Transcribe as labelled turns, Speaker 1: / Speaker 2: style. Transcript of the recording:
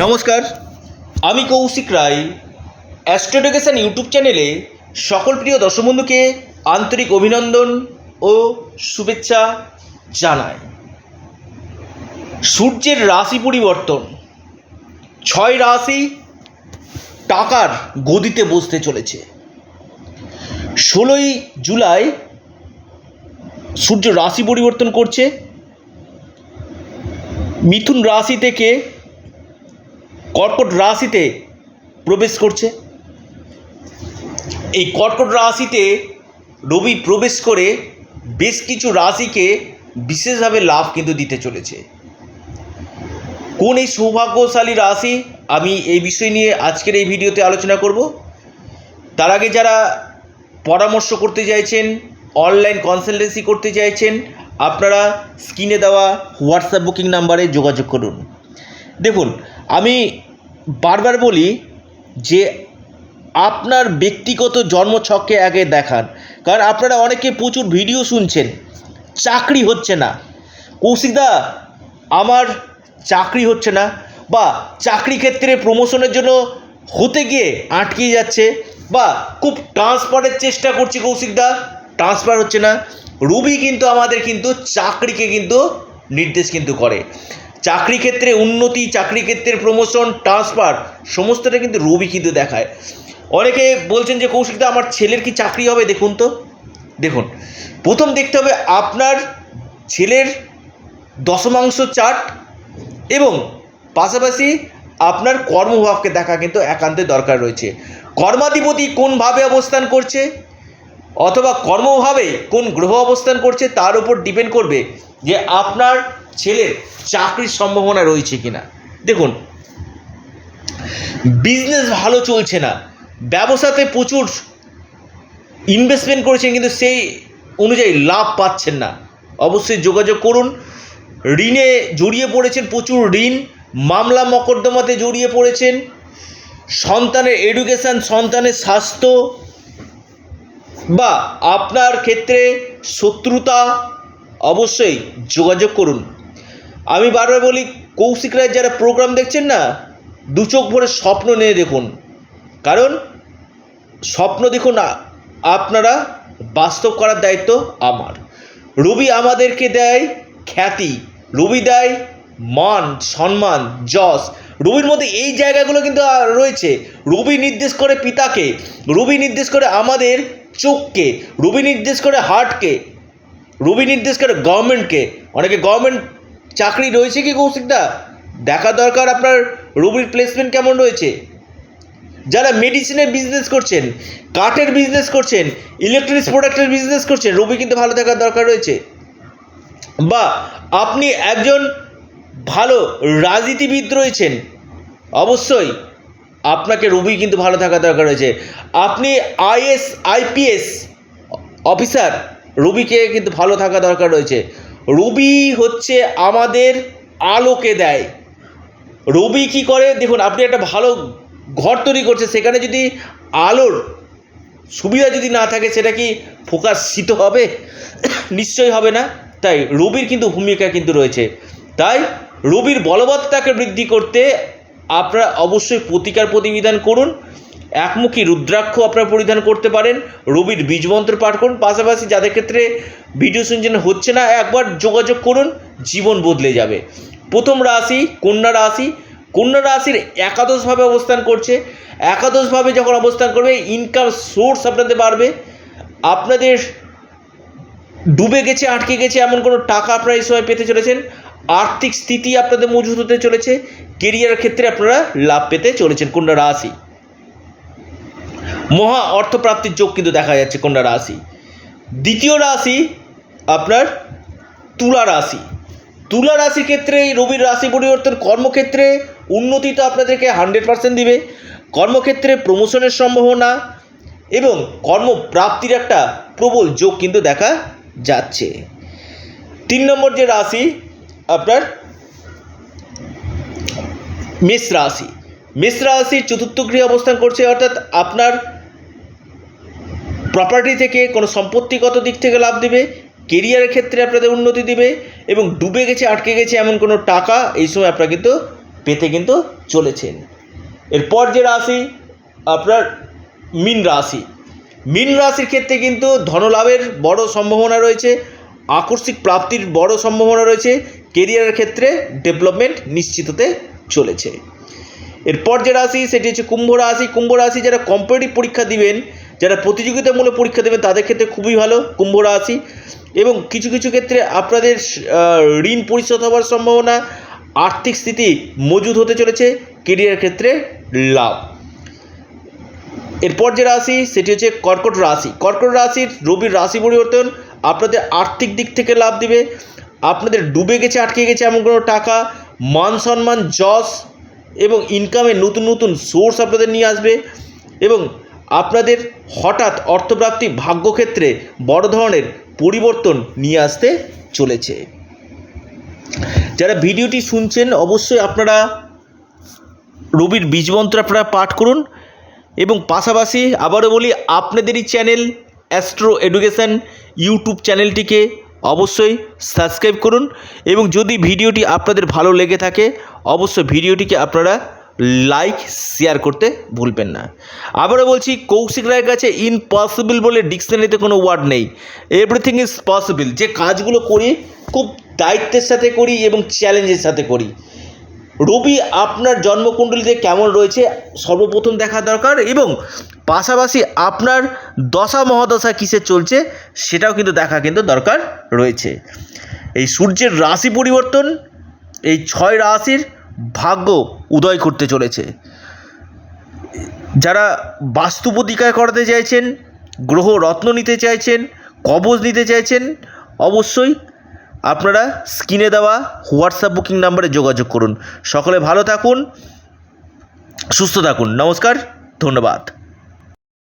Speaker 1: নমস্কার, আমি কৌশিক রায় অ্যাস্ট্রোডেকেশন ইউটিউব চ্যানেলে সকল প্রিয় দর্শক বন্ধুকে আন্তরিক অভিনন্দন ও শুভেচ্ছা জানাই। সূর্যের রাশি পরিবর্তন, ছয় রাশি টাকার গদিতে বসতে চলেছে। ষোলোই জুলাই সূর্য রাশি পরিবর্তন করছে। মিথুন রাশি থেকে কর্কট রাশিতে প্রবেশ করছে। এই কর্কট রাশিতে রবি প্রবেশ করে বেশ কিছু রাশিকে বিশেষভাবে লাভ কিন্তু দিতে চলেছে। কোন এই সৌভাগ্যশালী রাশি? আমি এই বিষয় নিয়ে আজকের এই ভিডিওতে আলোচনা করব। তার আগে যারা পরামর্শ করতে চাইছেন, অনলাইন কনসালটেন্সি করতে চাইছেন, আপনারা স্ক্রিনে দেওয়া হোয়াটসঅ্যাপ বুকিং নাম্বারে যোগাযোগ করুন। দেখুন আমি বারবার বলি যে আপনার ব্যক্তিগত জন্মছককে আগে দেখান। কারণ আপনারা অনেকে প্রচুর ভিডিও শুনছেন, চাকরি হচ্ছে না। কৌশিকদা আমার চাকরি হচ্ছে না বা চাকরি ক্ষেত্রে প্রমোশনের জন্য হতে গিয়ে আটকে যাচ্ছে বা খুব ট্রান্সফারের চেষ্টা করছি কৌশিকদা ট্রান্সফার হচ্ছে না। রুবি কিন্তু আমাদের কিন্তু চাকরিকে কিন্তু নির্দেশ কিন্তু করে। চাকরি ক্ষেত্রে উন্নতি, চাকরি ক্ষেত্রে প্রমোশন ট্রান্সফার সমস্তটা কিন্তু রবি কিন্তু দেখায়। অনেকে বলছেন যে, কৌশিকদা, আমার ছেলের কি চাকরি হবে? দেখুন তো। দেখুন, প্রথম দেখতে হবে আপনার ছেলের দশমাংশ চার্ট এবং পাশাপাশি আপনার কর্মভাবকে দেখা কিন্তু একান্তে দরকার রয়েছে। কর্মাধিপতি কোনভাবে অবস্থান করছে? অথবা কর্মভাবে কোন গ্রহ অবস্থান করছে? তার উপর ডিপেন্ড করবে। যে আপনার ছেলের চাকরির সম্ভাবনা রয়েছে কিনা। দেখুন বিজনেস ভালো চলছে না। ব্যবসাতে প্রচুর ইনভেস্টমেন্ট করেছেন কিন্তু সেই অনুযায়ী লাভ পাচ্ছেন না। অবশ্যই যোগাযোগ করুন। ঋণে জড়িয়ে পড়েছেন প্রচুর ঋণ, মামলা মকদ্দমাতে জড়িয়ে পড়েছেন। সন্তানের এডুকেশান সন্তানের স্বাস্থ্য বা আপনার ক্ষেত্রে শত্রুতা অবশ্যই যোগাযোগ করুন। আমি বারবার বলি, কৌশিক রায় যারা প্রোগ্রাম দেখছেন না, দু চোখ ভরে স্বপ্ন নিয়ে দেখুন। কারণ, স্বপ্ন দেখুন আপনারা, বাস্তব করার দায়িত্ব আমার। রবি আমাদেরকে দেয় খ্যাতি, রবি দেয় মান, সম্মান, যশ। রবির মধ্যে এই জায়গাগুলো কিন্তু রয়েছে। রবি নির্দেশ করে পিতাকে, রবি নির্দেশ করে আমাদের চোখকে, রবি নির্দেশ করে হার্টকে রবি নির্দেশ করে গভর্নমেন্টকে। অনেকে গভর্নমেন্ট চাকরি রয়েছে কি কৌশিকদা? দেখা দরকার আপনার রবির প্লেসমেন্ট কেমন রয়েছে? যারা মেডিসিনের বিজনেস করছেন, কাঠের বিজনেস করছেন ইলেকট্রনিক্স প্রোডাক্টের বিজনেস করছেন, রবি কিন্তু ভালো থাকার দরকার রয়েছে। বা আপনি একজন ভালো রাজনীতিবিদ রয়েছেন, অবশ্যই আপনাকে রবি কিন্তু ভালো থাকা দরকার রয়েছে। আপনি আইএস আইপিএস অফিসার রবিকে কিন্তু ভালো থাকা দরকার রয়েছে। রবি হচ্ছে আমাদের আলোকে দেয়। রবি কি করে? দেখুন, আপনি একটা ভালো ঘর তৈরি করছে সেখানে যদি আলোর সুবিধা যদি না থাকে, সেটা কি ফোকাসিত হবে? নিশ্চয়ই হবে না। তাই রবির কিন্তু ভূমিকা কিন্তু রয়েছে। তাই রবির বলবত্তাকে বৃদ্ধি করতে আপনারা অবশ্যই প্রতিকার প্রতিবিধান করুন। একমুখী রুদ্রাক্ষ আপনারা পরিধান করতে পারেন। রবির বীজমন্ত্র পাঠ করুন। পাশাপাশি যাদের ক্ষেত্রে ভিডিও শুনছেন হচ্ছে না, একবার যোগাযোগ করুন, জীবন বদলে যাবে। প্রথম রাশি কন্যা রাশি। কন্যা রাশির একাদশভাবে অবস্থান করছে। একাদশভাবে যখন অবস্থান করবে ইনকাম সোর্স আপনাদের বাড়বে। আপনাদের ডুবে গেছে, আটকে গেছে, এমন কোনো টাকা আপনারা এই সময় পেতে চলেছেন। আর্থিক স্থিতি আপনাদের মজুত হতে চলেছে। কেরিয়ার ক্ষেত্রে আপনারা লাভ পেতে চলেছেন কন্যা রাশি। মহা অর্থপ্রাপ্তির যোগ কিন্তু দেখা যাচ্ছে কন্যা রাশি। দ্বিতীয় রাশি আপনার তুলা রাশি। তুলা রাশির ক্ষেত্রে এই রবির রাশি পরিবর্তন কর্মক্ষেত্রে উন্নতি তো আপনাদেরকে হান্ড্রেড পার্সেন্ট দিবে। কর্মক্ষেত্রে প্রমোশনের সম্ভাবনা এবং কর্মপ্রাপ্তির একটা প্রবল যোগ কিন্তু দেখা যাচ্ছে। তিন নম্বর যে রাশি আপনার মেষ রাশি। মেষ রাশির চতুর্থ গৃহে অবস্থান করছে, অর্থাৎ আপনার প্রপার্টি থেকে কোনো সম্পত্তিগত দিক থেকে লাভ দেবে কেরিয়ারের ক্ষেত্রে আপনাদের উন্নতি দিবে, এবং ডুবে গেছে, আটকে গেছে এমন কোনো টাকা, এই সময় আপনারা কিন্তু পেতে কিন্তু চলেছেন। এরপর যে রাশি, আপনার মিন রাশি। মিন রাশির ক্ষেত্রে কিন্তু ধনলাভের বড় সম্ভাবনা রয়েছে, আকস্মিক প্রাপ্তির বড় সম্ভাবনা রয়েছে কেরিয়ারের ক্ষেত্রে ডেভেলপমেন্ট নিশ্চিত হতে চলেছে। এরপর যে রাশি, সেটি হচ্ছে কুম্ভ রাশি। কুম্ভ রাশি যারা কম্পিটিটিভ পরীক্ষা দিবেন যারা প্রতিযোগিতামূলক পরীক্ষা দেবেন তাদের ক্ষেত্রে খুবই ভালো, কুম্ভ রাশি। এবং কিছু কিছু ক্ষেত্রে আপনাদের ঋণ পরিশোধ হওয়ার সম্ভাবনা, আর্থিক স্থিতি মজুদ হতে চলেছে কেরিয়ার ক্ষেত্রে লাভ। এরপর যে রাশি, সেটি হচ্ছে কর্কট রাশি। কর্কট রাশির রবির রাশি পরিবর্তন আপনাদের আর্থিক দিক থেকে লাভ দিবে। আপনাদের ডুবে গেছে, আটকে গেছে এমন কোনো টাকা, মান সম্মান, যশ এবং ইনকামের নতুন নতুন সোর্স আপনাদের নিয়ে আসবে। এবং আপনাদের হঠাৎ অর্থপ্রাপ্তি ভাগ্যক্ষেত্রে বড় ধরনের পরিবর্তন নিয়ে আসতে চলেছে। যারা ভিডিওটি শুনছেন, অবশ্যই আপনারা রবির বীজমন্ত্র আপনারা পাঠ করুন এবং পাশাপাশি আবারও বলি, আপনাদেরই চ্যানেল অ্যাস্ট্রো এডুকেশান ইউটিউব চ্যানেলটিকে অবশ্যই সাবস্ক্রাইব করুন এবং যদি ভিডিওটি আপনাদের ভালো লেগে থাকে, অবশ্যই ভিডিওটিকে আপনারা লাইক শেয়ার করতে ভুলবেন না। আবারও বলছি, কৌশিক রায়ের কাছে ইম্পসিবল বলে ডিকশনারিতে কোনো ওয়ার্ড নেই। এভরিথিং ইজ পসিবল যে কাজগুলো করি, খুব দায়িত্বের সাথে করি এবং চ্যালেঞ্জের সাথে করি। রবি, আপনার জন্মকুণ্ডলিতে কেমন রয়েছে? সর্বপ্রথম দেখা দরকার এবং পাশাপাশি আপনার দশা মহাদশা কিসে চলছে সেটাও কিন্তু দেখা কিন্তু দরকার রয়েছে। এই সূর্যের রাশি পরিবর্তন, এই ছয় রাশির ভাগ্য উদয় করতে চলেছে। যারা বাস্তু প্রতিকার করাতে চাইছেন, গ্রহ রত্ন নিতে চাইছেন, কবজ নিতে চাইছেন, অবশ্যই আপনারা স্ক্রিনে দেওয়া হোয়াটসঅ্যাপ বুকিং নাম্বারে যোগাযোগ করুন। সকলে ভালো থাকুন, সুস্থ থাকুন। নমস্কার, ধন্যবাদ।